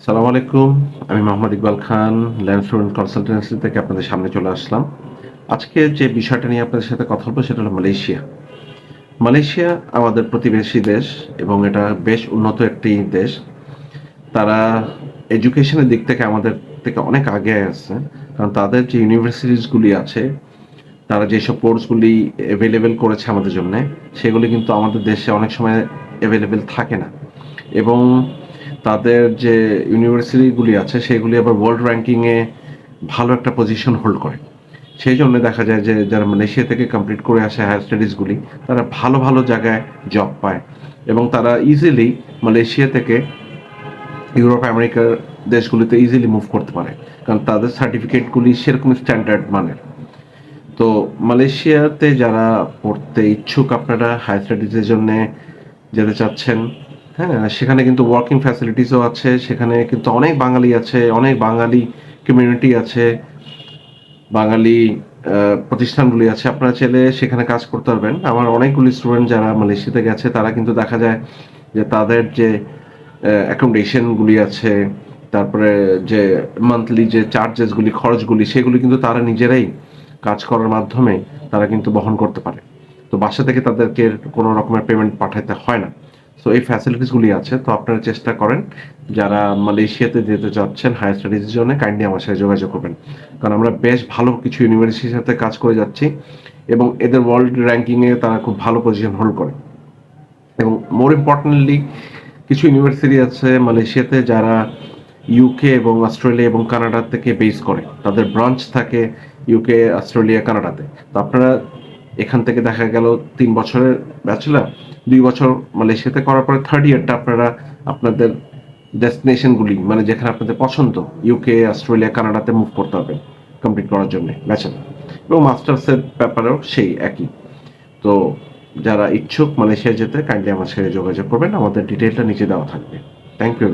আসসালামু আলাইকুম। আমি Mohammad Iqbal Khan, land student consultancy থেকে আপনাদের সামনে চলে আসলাম। আজকে যে বিষয়টা নিয়ে আপনাদের সাথে কথা বলব সেটা হলো মালয়েশিয়া। মালয়েশিয়া আমাদের প্রতিবেশী দেশ এবং এটা বেশ উন্নত একটি দেশ। তারা এডুকেশনের দিক থেকে আমাদের থেকে অনেক আগে আছে, কারণ তাদের যে ইউনিভার্সিটিসগুলি আছে, তারা যেসব কোর্সগুলি অ্যাভেলেবেল করেছে আমাদের জন্য, সেগুলি কিন্তু আমাদের দেশে অনেক সময় অ্যাভেলেবেল থাকে না। এবং তাদের যে ইউনিভার্সিটিগুলি আছে, সেগুলি আবার ওয়ার্ল্ড র্যাঙ্কিংয়ে ভালো একটা পজিশন হোল্ড করে। সেই জন্য দেখা যায় যে যারা মালয়েশিয়া থেকে কমপ্লিট করে আসে হায়ার স্টাডিজগুলি তারা ভালো ভালো জায়গায় জব পায়। এবং তারা ইজিলি মালয়েশিয়া থেকে ইউরোপ আমেরিকার দেশগুলিতে ইজিলি মুভ করতে পারে। কারণ তাদের সার্টিফিকেটগুলি সেরকম স্ট্যান্ডার্ড মানের। তো মালয়েশিয়াতে যারা পড়তে ইচ্ছুক আপনারা হায়ার স্টাডিজের জন্যে যেতে চাচ্ছেন হ্যাঁ সেখানে কিন্তু ওয়ার্কিং ফ্যাসিলিটিসও আছে, সেখানে কিন্তু অনেক বাঙালি আছে, অনেক বাঙালি কমিউনিটি আছে, বাঙালি প্রতিষ্ঠানগুলি আছে। আপনারা চাইলে সেখানে কাজ করতে পারবেন। আমার অনেকগুলি স্টুডেন্ট যারা মালয়েশিয়াতে গেছে, তারা কিন্তু দেখা যায় যে তাদের যে অ্যাকোমোডেশনগুলি আছে, তারপরে যে মান্থলি যে চার্জেসগুলি খরচগুলি, সেগুলি কিন্তু তারা নিজেরাই কাজ করার মাধ্যমে তারা কিন্তু বহন করতে পারে। তো বাসা থেকে তাদেরকে কোনো রকমের পেমেন্ট পাঠাতে হয় না। সো এই ফ্যাসিলিটিসগুলি আছে, তো আপনারা চেষ্টা করেন যারা মালয়েশিয়াতে যেতে চাচ্ছেন হায়ার স্টাডিজের জন্য কাইন্ডলি আমার সাথে যোগাযোগ করবেন। কারণ আমরা বেশ ভালো কিছু ইউনিভার্সিটির সাথে কাজ করে যাচ্ছি এবং এদের ওয়ার্ল্ড র্যাঙ্কিংয়ে তারা খুব ভালো পজিশন হোল্ড করে। এবং মোর ইম্পর্টেন্টলি কিছু ইউনিভার্সিটি আছে মালয়েশিয়াতে যারা ইউকে এবং অস্ট্রেলিয়া এবং কানাডা থেকে বেস করে। তাদের ব্রাঞ্চ থাকে ইউকে অস্ট্রেলিয়া কানাডাতে তো আপনারা এখান থেকে দেখা গেল তিন বছরের ব্যাচেলার দুই বছর মালয়েশিয়াতে করার পরে থার্ড ইয়ারটা আপনারা আপনাদের ডেস্টিনেশনগুলি মানে যেখানে আপনাদের পছন্দ ইউকে অস্ট্রেলিয়া কানাডাতে মুভ করতে হবে কমপ্লিট করার জন্য ব্যাচেলার এবং মাস্টার্সের ব্যাপারেও সেই একই। তো যারা ইচ্ছুক মালয়েশিয়া যেতে কাইন্ডলি আমার সাথে যোগাযোগ করবেন, আমাদের ডিটেলটা নিচে দেওয়া থাকবে। Thank you